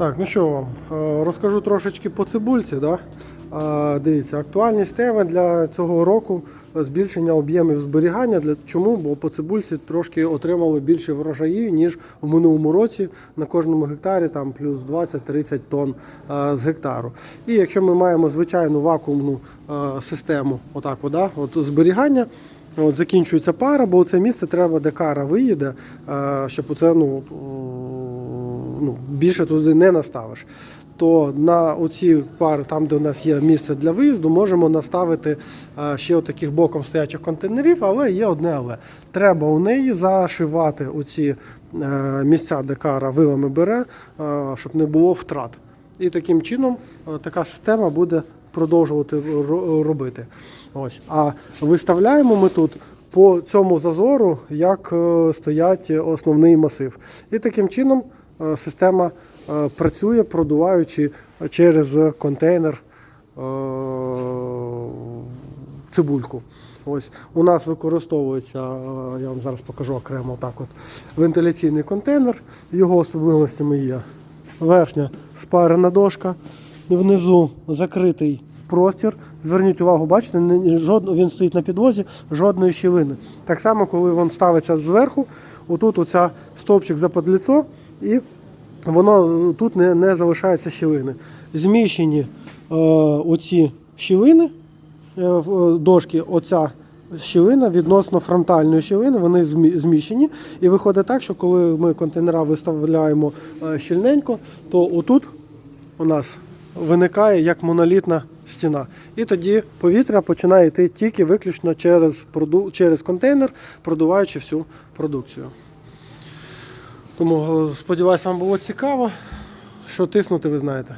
Так, ну що вам, е, розкажу трошечки по цибульці. Да? Дивіться, актуальність теми для цього року збільшення об'ємів зберігання. Для чому? Бо по цибульці трошки отримали більше врожаї, ніж в минулому році на кожному гектарі там плюс 20-30 тонн е, з гектару. І якщо ми маємо звичайну вакуумну е, систему, отак, да, от зберігання. От закінчується пара, бо це місце треба, де кара виїде, щоб оце ну, ну, більше туди не наставиш. То на оці пари, там, де у нас є місце для виїзду, можемо наставити е, ще отаких боком стоячих контейнерів, але є одне але. Треба у неї зашивати оці е, місця, де кара вилами бере, е, щоб не було втрат. І таким чином така система буде продовжувати робити. Ось. А виставляємо ми тут по цьому зазору, як стоять основний масив. І таким чином система е, працює, продуваючи через контейнер е, цибульку. Ось у нас використовується, е, я вам зараз покажу окремо так от, вентиляційний контейнер. Його особливостями є верхня спарена дошка, внизу закритий простір. Зверніть увагу, бачите, він стоїть на підлозі, жодної щілини. Так само, коли він ставиться зверху, отут оця стовпчик западліцо, і воно е, тут не, не залишається щілини. Зміщені е, оці щілини е, е, дошки, оця щілина відносно фронтальної щілини, вони зміщені. І виходить так, що коли ми контейнера виставляємо е, щільненько, то отут у нас виникає як монолітна стіна. І тоді повітря починає йти тільки виключно через, проду... через контейнер, продуваючи всю продукцію. Тому е, сподіваюся, вам було цікаво. Що тиснути, ви знаєте.